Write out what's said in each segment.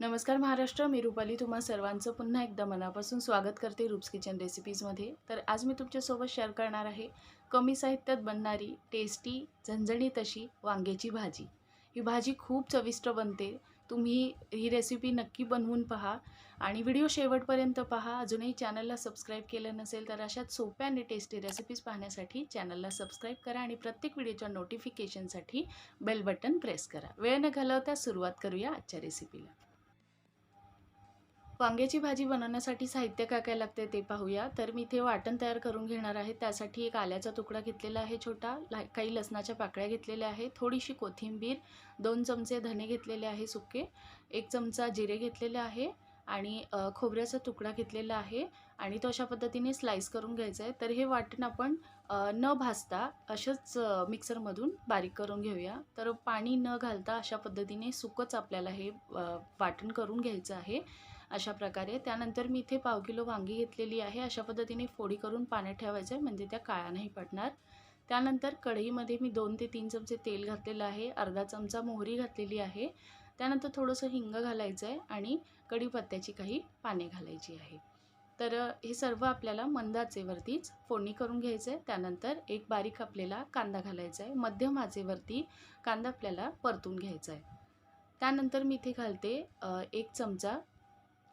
नमस्कार महाराष्ट्र मी रुपाली तुम्हा सर्वांचं पुन्हा एकदा मनापासून स्वागत करते रूप्स किचन रेसिपीजमध्ये. तर आज मी तुमच्यासोबत शेअर करणार आहे कमी साहित्यात बनणारी टेस्टी झणझणीत अशी वांग्याची भाजी. ही भाजी खूप चविष्ट बनते. तुम्ही ही रेसिपी नक्की बनवून पहा आणि व्हिडिओ शेवटपर्यंत पहा. अजूनही चॅनलला सबस्क्राईब केलं नसेल तर अशाच सोप्या आणि टेस्टी रेसिपीज पाहण्यासाठी चॅनलला सबस्क्राईब करा आणि प्रत्येक व्हिडिओच्या नोटिफिकेशनसाठी बेल बटन प्रेस करा. वेळ न घालवता सुरुवात करूया आजच्या रेसिपीला वांग्याची भाजी बनवण्यासाठी साहित्य काय काय लागते ते पाहूया. तर मी इथे वाटण तयार करून घेणार आहे. त्यासाठी एक आल्याचा तुकडा घेतलेला आहे छोटा. ला काही लसणाच्या पाकळ्या घेतलेल्या आहे. थोडीशी कोथिंबीर दोन चमचे धने घेतलेले आहे सुके एक चमचा जिरे घेतलेले आहे आणि खोबऱ्याचा तुकडा घेतलेला आहे आणि तो अशा पद्धतीने स्लाईस करून घ्यायचा आहे. तर हे वाटण आपण न भाजता असंच मिक्सरमधून बारीक करून घेऊया. तर पाणी न घालता अशा पद्धतीने सुकंच आपल्याला हे वाटण करून घ्यायचं आहे. अशा प्रकारे. त्यानंतर मी इथे पाव किलो वांगी घेतलेली आहे. अशा पद्धतीने फोडी करून पाण्यात ठेवायचं आहे म्हणजे त्या काळ्या नाही पडणार. त्यानंतर कढईमध्ये मी दोन ते तीन चमचे तेल घातलेलं आहे अर्धा चमचा मोहरी घातलेली आहे. त्यानंतर थोडंसं हिंग घालायचं आहे आणि कढीपत्त्याची काही पाने घालायची आहे. तर हे सर्व आपल्याला मंदाचेवरतीच फोडणी करून घ्यायचं आहे त्यानंतर एक बारीक आपल्याला कांदा घालायचा आहे. मध्यम आचेवरती कांदा आपल्याला परतून घ्यायचा आहे. त्यानंतर मी इथे घालते एक चमचा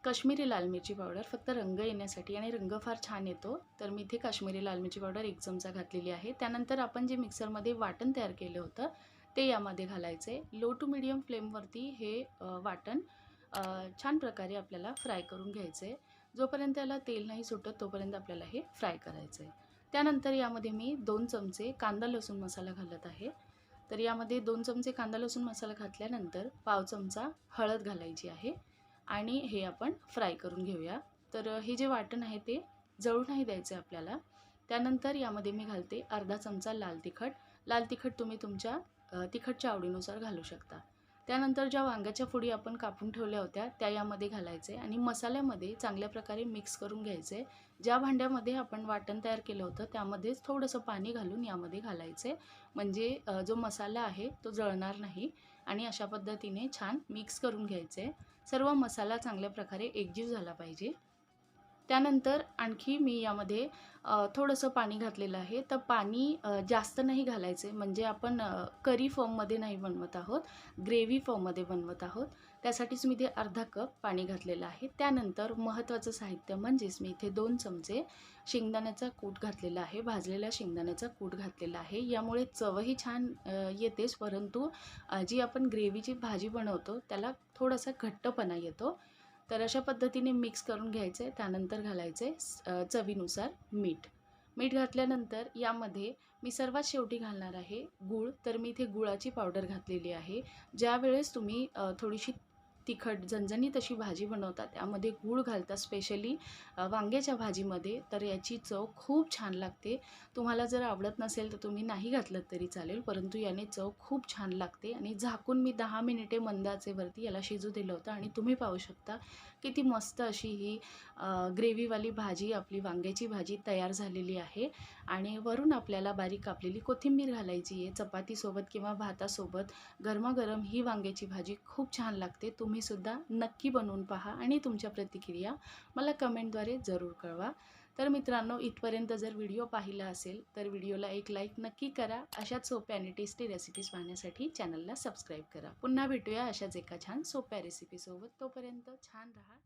काश्मीरी लाल मिरची पावडर फक्त रंग येण्यासाठी आणि रंग फार छान येतो. तर मी इथे काश्मीरी लाल मिरची पावडर एक चमचा घातलेली आहे. त्यानंतर आपण जे मिक्सरमध्ये वाटण तयार केलं होतं ते यामध्ये घालायचं आहे लो टू मिडियम फ्लेमवरती हे वाटण छान प्रकारे आपल्याला फ्राय करून घ्यायचं आहे जोपर्यंत याला तेल नाही सुटत तोपर्यंत आपल्याला हे फ्राय करायचं आहे त्यानंतर यामध्ये मी दोन चमचे कांदा लसूण मसाला घालत आहे. तर यामध्ये दोन चमचे कांदा लसूण मसाला घातल्यानंतर पाव चमचा हळद घालायची आहे. आणि हे आपण फ्राय करून घेऊया. तर हे जे वाटण आहे ते जळू नाही द्यायचं आहे आपल्याला. त्यानंतर यामध्ये मी घालते अर्धा चमचा लाल तिखट. लाल तिखट तुम्ही तुमच्या तिखटच्या आवडीनुसार घालू शकता. त्यानंतर ज्या वांग्याच्या फुडी आपण कापून ठेवल्या होत्या त्या यामध्ये घालायचे आणि मसाल्यामध्ये चांगल्या प्रकारे मिक्स करून घ्यायचे. ज्या भांड्यामध्ये आपण वाटण तयार केलं होतं त्यामध्येच थोडंसं पाणी घालून यामध्ये घालायचे. म्हणजे जो मसाला आहे तो जळणार नाही आणि अशा पद्धतीने छान मिक्स करून घ्यायचे. सर्व मसाला चांगल्या प्रकारे एकजीव झाला पाहिजे. त्यानंतर आणखी मी यामध्ये थोडंसं पाणी घातलेलं आहे. तर पाणी जास्त नाही घालायचे. म्हणजे आपण करी फॉर्ममध्ये नाही बनवत आहोत. ग्रेव्ही फॉर्ममध्ये बनवत आहोत. त्यासाठीच मी इथे अर्धा कप पाणी घातलेलं आहे. त्यानंतर महत्त्वाचं साहित्य म्हणजेच मी इथे दोन चमचे शेंगदाण्याचा कूट घातलेला आहे. भाजलेल्या शेंगदाण्याचा कूट घातलेला आहे. यामुळे चवही छान येतेच. परंतु जी आपण ग्रेव्हीची भाजी बनवतो त्याला थोडासा घट्टपणा येतो. तर अशा पद्धतीने मिक्स करून घ्यायचे त्यानंतर घालायचे आहे चवीनुसार मीठ. मीठ घातल्यानंतर यामध्ये मी सर्वात शेवटी घालणार आहे गूळ. तर मी इथे गुळाची पावडर घातलेली आहे. ज्यावेळेस तुम्ही थोडीशी तिखट झणझणीत अशी भाजी बनवतात. त्यामध्ये गूळ घालतात स्पेशली वांग्याच्या भाजीमध्ये. तर याची चव खूप छान लागते. तुम्हाला जर आवडत नसेल तर तुम्ही नाही घातलं तरी चालेल परंतु याने चव खूप छान लागते. आणि झाकून मी दहा मिनिटे मंदाचेवरती याला शिजू दिलं होतं आणि तुम्ही पाहू शकता किती मस्त अशी ही ग्रेव्हीवाली भाजी आपली वांग्याची भाजी तयार झालेली आहे. आणि वरून आपल्याला बारीक कापलेली कोथिंबीर घालायची आहे. चपातीसोबत किंवा भातासोबत गरमागरम ही वांग्याची भाजी खूप छान लागते. तुम्ही तुम्हीसुद्धा नक्की बनवून पहा आणि तुमच्या प्रतिक्रिया मला कमेंटद्वारे जरूर कळवा. तर मित्रांनो इथपर्यंत जर व्हिडिओ पाहिला असेल तर व्हिडिओला एक लाईक नक्की करा. अशाच सोप्या आणि टेस्टी रेसिपीज पाहण्यासाठी चॅनलला सबस्क्राईब करा. पुन्हा भेटूया अशाच एका छान सोप्या रेसिपीसोबत तोपर्यंत छान राहा